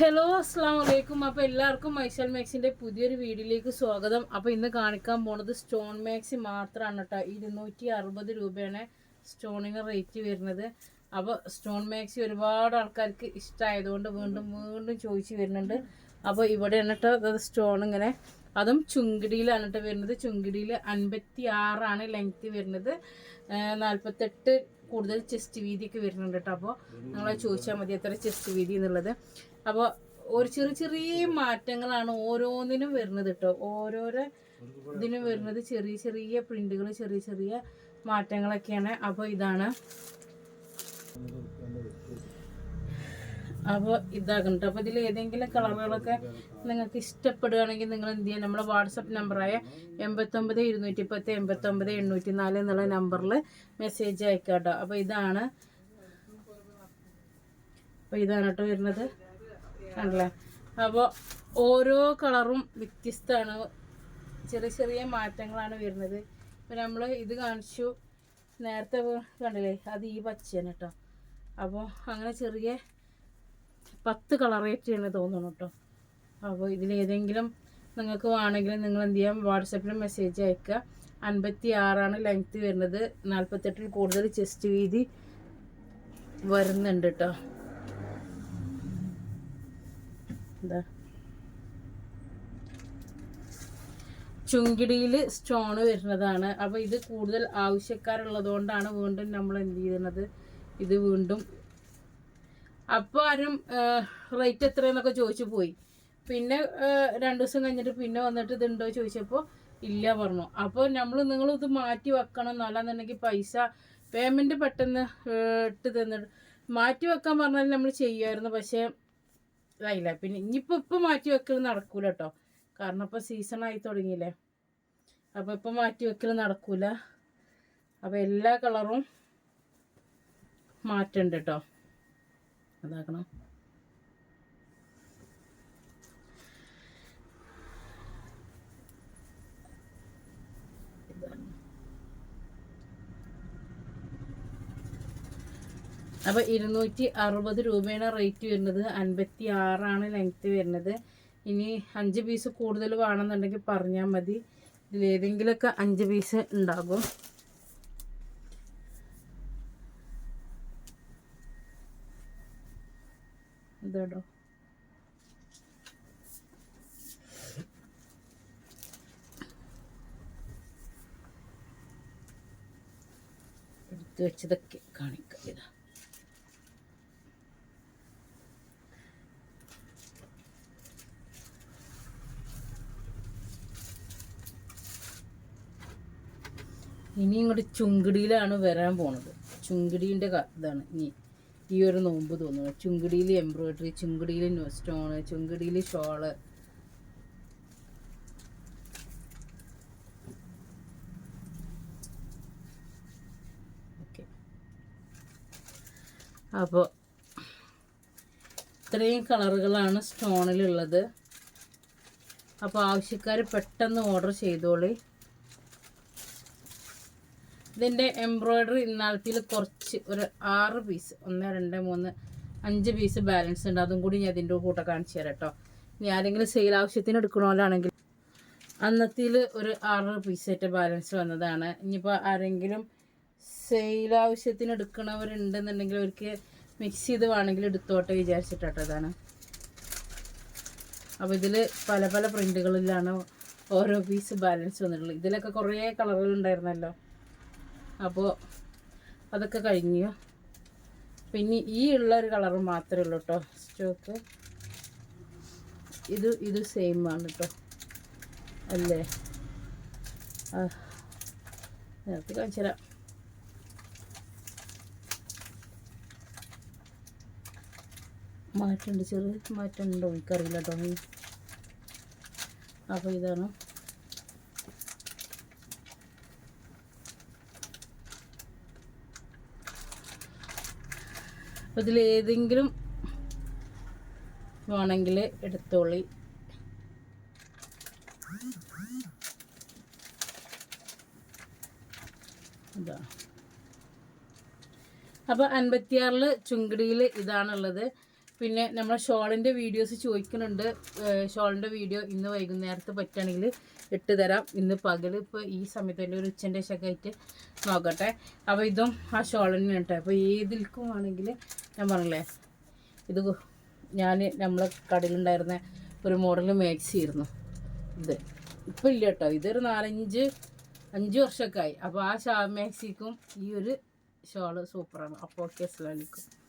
Hello അസ്സാം വലൈക്കും അപ്പോൾ എല്ലാവർക്കും മൈസൽ മാക്സിന്റെ പുതിയൊരു വീഡിയോയിലേക്ക് സ്വാഗതം. അപ്പോൾ ഇന്ന് കാണിക്കാൻ പോണത് സ്റ്റോൺ മാക്സി മാത്രമാണ് കേട്ടോ ഇരുന്നൂറ്റി അറുപത് രൂപയാണ് സ്റ്റോണിന് റേറ്റ് വരുന്നത്. അപ്പോൾ സ്റ്റോൺ മാക്സി ഒരുപാട് ആൾക്കാർക്ക് ഇഷ്ടമായതുകൊണ്ട് വീണ്ടും വീണ്ടും ചോദിച്ചു വരുന്നുണ്ട്. അപ്പോൾ ഇവിടെയാണ് കേട്ടോ അത് സ്റ്റോൺ ഇങ്ങനെ. അതും ചുങ്കിടിയിലാണ് കേട്ടോ വരുന്നത്. ചുങ്കിടിയിൽ അൻപത്തി ആറാണ് ലെങ്ത് വരുന്നത് നാൽപ്പത്തെട്ട് കൂടുതൽ ചെസ്റ്റ് വീതിയൊക്കെ വരുന്നുണ്ട് കേട്ടോ അപ്പോൾ നിങ്ങളെ ചോദിച്ചാൽ മതി എത്ര ചെസ്റ്റ് വീതി എന്നുള്ളത്. അപ്പോൾ ഒരു ചെറിയ ചെറിയ മാറ്റങ്ങളാണ് ഓരോന്നിനും വരുന്നത് കേട്ടോ ഓരോരോ ഇതിനും വരുന്നത് ചെറിയ ചെറിയ പ്രിന്റുകൾ ചെറിയ ചെറിയ മാറ്റങ്ങളൊക്കെയാണ്. അപ്പോൾ ഇതാണ്. അപ്പോൾ ഇതാകുന്നുണ്ട് അപ്പോൾ ഇതിൽ ഏതെങ്കിലും കളറുകളൊക്കെ നിങ്ങൾക്ക് ഇഷ്ടപ്പെടുകയാണെങ്കിൽ നിങ്ങൾ എന്ത് ചെയ്യുക നമ്മുടെ വാട്സപ്പ് നമ്പറായ എൺപത്തൊമ്പത് ഇരുന്നൂറ്റി പത്ത് എൺപത്തൊമ്പത് എണ്ണൂറ്റി നാല് എന്നുള്ള നമ്പറിൽ മെസ്സേജ് അയക്കാം കേട്ടോ അപ്പോൾ ഇതാണ്. അപ്പോൾ ഇതാണ് കേട്ടോ വരുന്നത്. കണ്ടല്ലേ അപ്പോൾ ഓരോ കളറും വ്യത്യസ്തമാണ്. ചെറിയ ചെറിയ മാറ്റങ്ങളാണ് വരുന്നത്. ഇപ്പം നമ്മൾ ഇത് കാണിച്ചു. നേരത്തെ കണ്ടില്ലേ? അത് ഈ പച്ചയാണ് കേട്ടോ അപ്പോൾ അങ്ങനെ ചെറിയ പത്ത് കളറേറ്റാണ് തോന്നുന്നു കേട്ടോ അപ്പോൾ ഇതിലേതെങ്കിലും നിങ്ങൾക്ക് വേണമെങ്കിൽ നിങ്ങൾ എന്ത് ചെയ്യാം? വാട്സപ്പിൽ മെസ്സേജ് അയക്കുക. അൻപത്തി ആറാണ് ലെങ്ത് വരുന്നത്. നാൽപ്പത്തെട്ടിൽ കൂടുതൽ ചെസ്റ്റ് വീതി വരുന്നുണ്ട് കേട്ടോ എന്താ? ചുങ്കിടിയിൽ സ്റ്റോൺ വരുന്നതാണ്. അപ്പോൾ ഇത് കൂടുതൽ ആവശ്യക്കാരുള്ളതുകൊണ്ടാണ് വീണ്ടും നമ്മൾ എന്ത് ചെയ്യുന്നത്? ഇത് വീണ്ടും അപ്പോൾ ആരും റേറ്റ് എത്രയെന്നൊക്കെ ചോദിച്ചു പോയി. പിന്നെ രണ്ട് ദിവസം കഴിഞ്ഞിട്ട് പിന്നെ വന്നിട്ട് ഇതുണ്ടോ ചോദിച്ചപ്പോൾ ഇല്ല പറഞ്ഞു. അപ്പോൾ നമ്മൾ നിങ്ങൾ ഇത് മാറ്റി വെക്കണം എന്നല്ലാന്നുണ്ടെങ്കിൽ പൈസ പേയ്മെന്റ് പെട്ടെന്ന് ഇട്ട് തന്നിട്ട് മാറ്റി വെക്കാൻ പറഞ്ഞാൽ നമ്മൾ ചെയ്യുമായിരുന്നു. പക്ഷേ ഇതായില്ല? പിന്നെ ഇനിയിപ്പോൾ ഇപ്പം മാറ്റി വെക്കൽ നടക്കൂല കേട്ടോ കാരണം ഇപ്പോൾ സീസൺ ആയി തുടങ്ങിയില്ലേ. അപ്പോൾ ഇപ്പം മാറ്റി വെക്കൽ നടക്കൂല. അപ്പോൾ എല്ലാ കളറും മാറ്റണ്ട് കേട്ടോ അതാക്കണം. അപ്പോൾ ഇരുന്നൂറ്റി അറുപത് രൂപയാണ് റേറ്റ് വരുന്നത്. അൻപത്തി ആറാണ് ലെങ്ത്ത് വരുന്നത്. ഇനി അഞ്ച് പീസ് കൂടുതൽ വേണമെന്നുണ്ടെങ്കിൽ പറഞ്ഞാൽ മതി. ഇതിൽ ഇതിലേതെങ്കിലുമൊക്കെ അഞ്ച് പീസ് ഉണ്ടാകും. ഇതോ എടുത്തു വെച്ചതൊക്കെ കാണിക്കാം. ഇതാ. ഇനി ഇങ്ങോട്ട് ചുങ്കിടിയിലാണ് വരാൻ പോണത്. ചുങ്കിടീന്റെ ഇതാണ് ഇനി ഈ ഒരു നോമ്പ് തോന്നുന്നത്. ചുങ്കിടിയിൽ എംബ്രോയിഡറി ചുങ്കിടിയിൽ സ്റ്റോണ് ചുങ്കിടിയിൽ ഷോൾ. അപ്പോൾ ഇത്രയും കളറുകളാണ് സ്റ്റോണിലുള്ളത്. അപ്പോൾ ആവശ്യക്കാർ പെട്ടെന്ന് ഓർഡർ ചെയ്തോളി. ഇതിന്റെ എംബ്രോയ്ഡറി ഇന്നാളത്തിൽ കുറച്ച് ഒരു ആറ് പീസ് ഒന്ന് രണ്ട് മൂന്ന് അഞ്ച് പീസ് ബാലൻസ് ഉണ്ട്. അതും കൂടി ഞാൻ ഇതിന്റെ കൂട്ടം കാണിച്ചു തരാം കേട്ടോ ഇനി ആരെങ്കിലും സെയിൽ ആവശ്യത്തിന് എടുക്കണമല്ലാണെങ്കിൽ അന്നത്തിൽ ഒരു ആറ് പീസായിട്ട് ബാലൻസ് വന്നതാണ്. ഇനിയിപ്പോൾ ആരെങ്കിലും സെയിൽ ആവശ്യത്തിന് എടുക്കണവരുണ്ടെന്നുണ്ടെങ്കിൽ അവർക്ക് മിക്സ് ചെയ്ത് വേണമെങ്കിൽ എടുത്തോട്ടെ വിചാരിച്ചിട്ടോ ഇതാണ്. അപ്പോൾ ഇതിൽ പല പല പ്രിന്റുകളിലാണ് ഓരോ പീസ് ബാലൻസ് വന്നിട്ടുള്ളത്. ഇതിലൊക്കെ കുറേ കളറുകൾ ഉണ്ടായിരുന്നല്ലോ. അപ്പോൾ അതൊക്കെ കഴിഞ്ഞു. പിന്നെ ഈ ഉള്ള ഒരു കളർ മാത്രമേ ഉള്ളൂ കേട്ടോ സ്റ്റോക്ക്. ഇത് ഇത് സെയിം ആണ് കേട്ടോ അല്ലേ? നേരത്തെ കാണിച്ചു തരാം. മാറ്റമുണ്ട് ചെറിയ മാറ്റമുണ്ടോ? എനിക്കറിയില്ല കേട്ടോ അപ്പോൾ ഇതാണ്. അപ്പോൾ ഇതിൽ ഏതെങ്കിലും വേണമെങ്കിൽ എടുത്തോളി. അപ്പോൾ അൻപത്തിയാറിൽ ചുങ്കിടിയിൽ ഇതാണുള്ളത്. പിന്നെ നമ്മൾ ഷോളിന്റെ വീഡിയോസ് ചോദിക്കുന്നുണ്ട്. ഷോളിന്റെ വീഡിയോ ഇന്ന് വൈകുന്നേരത്ത് പറ്റുകയാണെങ്കിൽ ഇട്ട് തരാം. ഇന്ന് പകൽ ഇപ്പോൾ ഈ സമയത്ത് തന്നെ ഒരു ഉച്ചന്റെ ആയിട്ട് നോക്കട്ടെ. അപ്പോൾ ഇതും ആ ഷോൾ തന്നെ കേട്ടോ. അപ്പോൾ ഏതിൽക്കും ആണെങ്കിൽ ഞാൻ പറഞ്ഞില്ലേ ഇത് ഞാൻ നമ്മളെ കടയിലുണ്ടായിരുന്ന ഒരു മോഡൽ മാക്സി ആയിരുന്നു. ഇത് ഇപ്പം ഇല്ല കേട്ടോ. ഇതൊരു നാലഞ്ച് അഞ്ച് വർഷമൊക്കെ ആയി. അപ്പോൾ ആ ഷാ മാക്സിക്കും ഈ ഒരു ഷോൾ സൂപ്പറാണ് അപ്പോൾ ഓക്കെ അസ്സലാമലൈക്കും